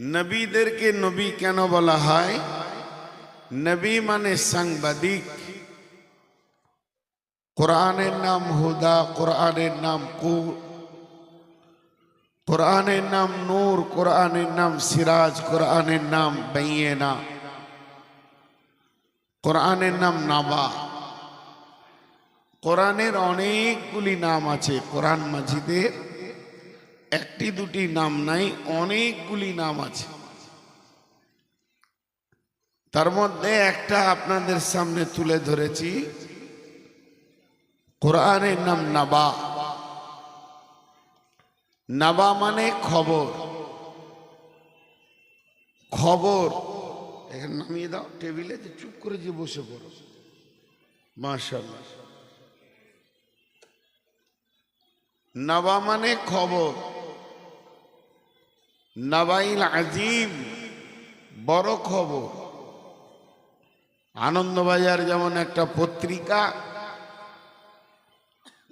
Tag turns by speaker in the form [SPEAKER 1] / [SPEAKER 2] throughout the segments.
[SPEAKER 1] নবীদেরকে নবী কেন বলা হয়? নবী মানে সাংবাদিক। কোরআনের নাম হুদা, কোরআনের নাম কু কোরআনের নাম নূর, কোরআনের নাম সিরাজ, কোরআনের নাম বাইয়েনা, কোরআনের নাম নাবা। কোরআনের অনেকগুলি নাম আছে, কোরআন মাজিদের একটি দুটি নাম নাই, অনেকগুলি নাম আছে। তার মধ্যে একটা আপনাদের সামনে তুলে ধরেছি। কোরআনের নাম নাবা। নাবা মানে খবর। খবর। এখানে নামিয়ে দাও, টেবিলে যে চুপ করে যে বসে পড়ো। মাশাল্লাহ নাবা মানে খবর। নাবাইল আজিম, বড় খবর। আনন্দবাজার যেমন একটা পত্রিকা,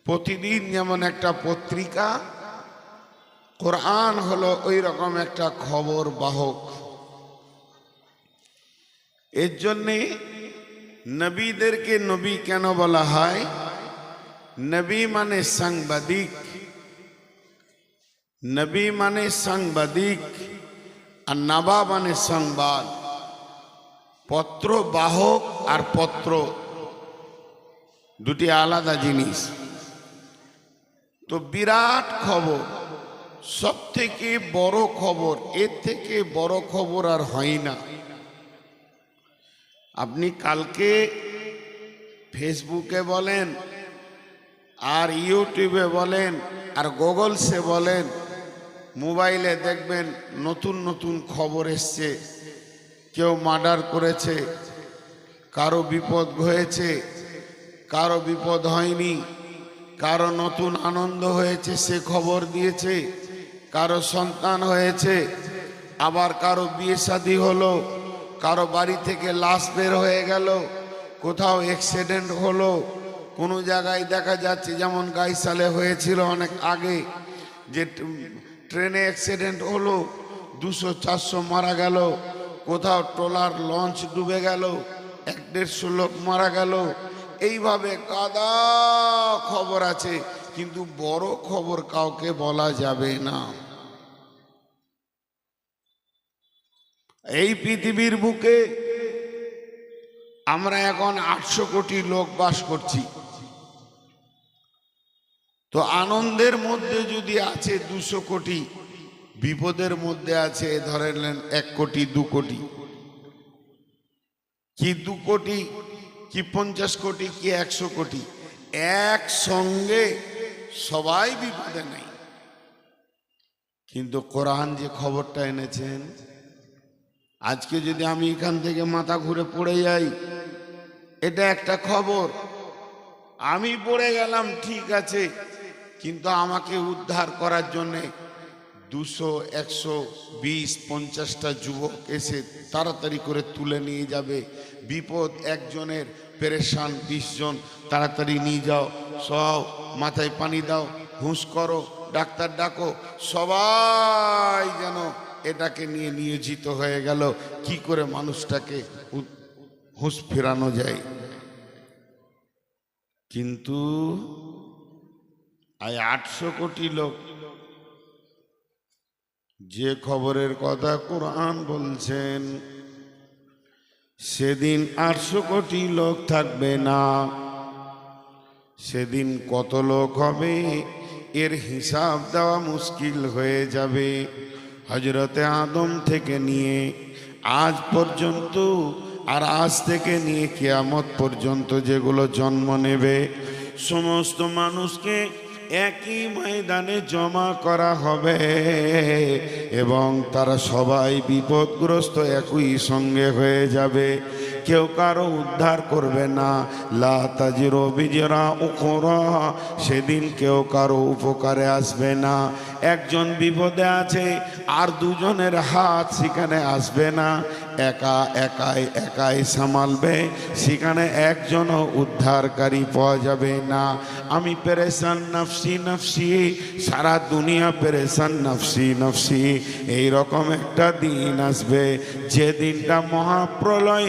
[SPEAKER 1] প্রতিদিন যেমন একটা পত্রিকা, কোরআন হলো ওই রকম একটা খবর বাহক। এর জন্যে নবীদেরকে নবী কেন বলা হয়? নবী মানে সাংবাদিক। নবী মানে সাংবাদিক আর নাবা মানে সংবাদ। পত্র বাহক আর পত্র দুটি আলাদা জিনিস। তো বিরাট খবর সব থেকে বড় খবর, এর থেকে বড় খবর আর হয় না। আপনি কালকে ফেসবুকে বলেন, আর ইউটিউবে বলেন, আর গুগলসে বলেন মোবাইলে দেখবেন নতুন নতুন খবর এসছে। কেউ মার্ডার করেছে, কারও বিপদ হয়েছে, কারও বিপদ হয়নি, কারও নতুন আনন্দ হয়েছে, সে খবর দিয়েছে, কারও সন্তান হয়েছে, আবার কারও বিয়ে শাদী হলো, কারও বাড়ি থেকে লাশ বের হয়ে গেল, কোথাও অ্যাক্সিডেন্ট হলো, কোনো জায়গায় দেখা যাচ্ছে, যেমন গাইসালে হয়েছিল অনেক আগে, যে ট্রেনে অ্যাক্সিডেন্ট হলো, দুশো চারশো মারা গেল, কোথাও ট্রলার লঞ্চ ডুবে গেল, এক দেড়শো লোক মারা গেল। এইভাবে কাদা খবর আছে, কিন্তু বড় খবর কাউকে বলা যাবে না। এই পৃথিবীর বুকে আমরা এখন আটশো কোটি লোক বাস করছি। তো আনন্দের মধ্যে যদি আছে দুশো কোটি, বিপদের মধ্যে আছে ধরে নেন এক কোটি, দু কোটি। কি দু কোটি, কি পঞ্চাশ কোটি, কি একশো কোটি, একসঙ্গে সবাই বিপদে নেই। কিন্তু কোরআন যে খবরটা এনেছেন, আজকে যদি আমি এখান থেকে মাথা ঘুরে পড়ে যাই, এটা একটা খবর। আমি পড়ে গেলাম, ঠিক আছে কিন্তু আমাকে উদ্ধার করার জন্যে দুশো, একশো, বিশ, পঞ্চাশটা যুবক এসে তাড়াতাড়ি করে তুলে নিয়ে যাবে। বিপদ একজনের, পেরেশান বিশ জন, তাড়াতাড়ি নিয়ে যাও। সব মাথায় পানি দাও, হুঁশ করো, ডাক্তার ডাকো। সবাই যেন এটাকে নিয়ে নিয়োজিত হয়ে গেল। কি করে মানুষটাকে হুঁশ ফেরানো যায়? কিন্তু আজ আটশো কোটি লোক। যে খবরের কথা কোরআন বলছেন, সেদিন আটশো কোটি লোক থাকবে না। সেদিন কত লোক হবে, এর হিসাব দেওয়া মুশকিল হয়ে যাবে। হজরতে আদম থেকে নিয়ে আজ পর্যন্ত আর আজ থেকে নিয়ে কেয়ামত পর্যন্ত যেগুলো জন্ম নেবে, সমস্ত মানুষকে একই ময়দানে জমা করা হবে এবং তারা সবাই বিপদগ্রস্ত একই সঙ্গে হয়ে যাবে। কেউ কারও উদ্ধার করবে না। লা উখরা, সেদিন কেউ কারও উপকারে আসবে না। একজন বিপদে আছে, আর দুজনের হাত সেখানে আসবে না। একা একাই একাই সামালবে, সেখানে একজনও উদ্ধারকারী পাওয়া যাবে না। আমি পেরেশান নফসি নফসি, সারা দুনিয়া পেরেশান নফসি নফসি এই রকম একটা দিন আসবে। যে দিনটা মহাপ্রলয়